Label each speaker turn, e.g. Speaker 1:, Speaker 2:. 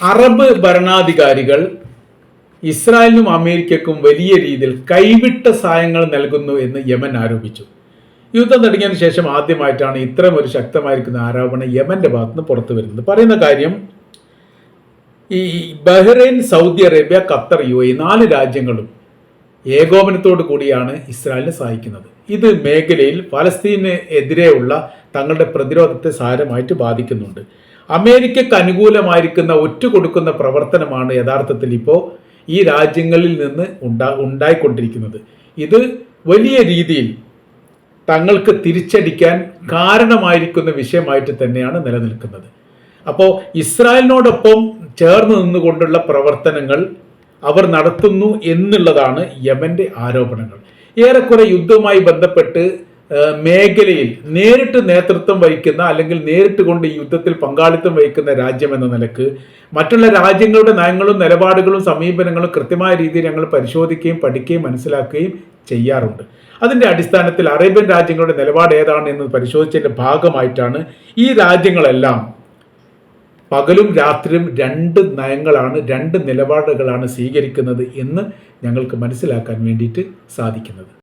Speaker 1: Arab ഭരണാധികാരികൾ ഇസ്രായേലിനും അമേരിക്കക്കും വലിയ രീതിയിൽ കൈവിട്ട സഹായങ്ങൾ നൽകുന്നു എന്ന് യമൻ ആരോപിച്ചു. യുദ്ധം തുടങ്ങിയതിനു ശേഷം ആദ്യമായിട്ടാണ് ഇത്തരം ഒരു ശക്തമായിരിക്കുന്ന ആരോപണം യമന്റെ ഭാഗത്തുനിന്ന് പുറത്തു വരുന്നത്. പറയുന്ന കാര്യം ഈ Bahrain Saudi Arabia Qatar U A നാല് രാജ്യങ്ങളും ഏകോപനത്തോടു കൂടിയാണ് ഇസ്രായേലിനെ സഹായിക്കുന്നത്. ഇത് മേഖലയിൽ ഫലസ്തീന് എതിരെയുള്ള തങ്ങളുടെ പ്രതിരോധത്തെ സാരമായിട്ട് ബാധിക്കുന്നുണ്ട്. അമേരിക്കക്ക് അനുകൂലമായിരിക്കുന്ന ഒറ്റ കൊടുക്കുന്ന പ്രവർത്തനമാണ് യഥാർത്ഥത്തിൽ ഇപ്പോൾ ഈ രാജ്യങ്ങളിൽ നിന്ന് ഉണ്ടാ ഉണ്ടായിക്കൊണ്ടിരിക്കുന്നത്. ഇത് വലിയ രീതിയിൽ തങ്ങൾക്ക് തിരിച്ചടിക്കാൻ കാരണമായിരിക്കുന്ന വിഷയമായിട്ട് തന്നെയാണ് നിലനിൽക്കുന്നത്. അപ്പോൾ ഇസ്രായേലിനോടൊപ്പം ചേർന്ന് നിന്നുകൊണ്ടുള്ള പ്രവർത്തനങ്ങൾ അവർ നടത്തുന്നു എന്നുള്ളതാണ് യമന്റെ ആരോപണങ്ങൾ. ഏറെക്കുറെ യുദ്ധവുമായി ബന്ധപ്പെട്ട് മേഖലയിൽ നേരിട്ട് നേതൃത്വം വഹിക്കുന്ന അല്ലെങ്കിൽ നേരിട്ട് കൊണ്ട് ഈ യുദ്ധത്തിൽ പങ്കാളിത്തം വഹിക്കുന്ന രാജ്യം എന്ന നിലയ്ക്ക് മറ്റുള്ള രാജ്യങ്ങളുടെ നയങ്ങളും നിലപാടുകളും സമീപനങ്ങളും കൃത്യമായ രീതിയിൽ ഞങ്ങൾ പരിശോധിക്കുകയും പഠിക്കുകയും മനസ്സിലാക്കുകയും ചെയ്യാറുണ്ട്. അതിന്റെ അടിസ്ഥാനത്തിൽ അറേബ്യൻ രാജ്യങ്ങളുടെ നിലപാട് ഏതാണ് എന്ന് പരിശോധിച്ചതിന്റെ ഭാഗമായിട്ടാണ് ഈ രാജ്യങ്ങളെല്ലാം പകലും രാത്രിയും രണ്ട് നയങ്ങളാണ് രണ്ട് നിലപാടുകളാണ് സ്വീകരിക്കുന്നത് എന്ന് ഞങ്ങൾക്ക് മനസ്സിലാക്കാൻ വേണ്ടിയിട്ട് സാധിക്കുന്നത്.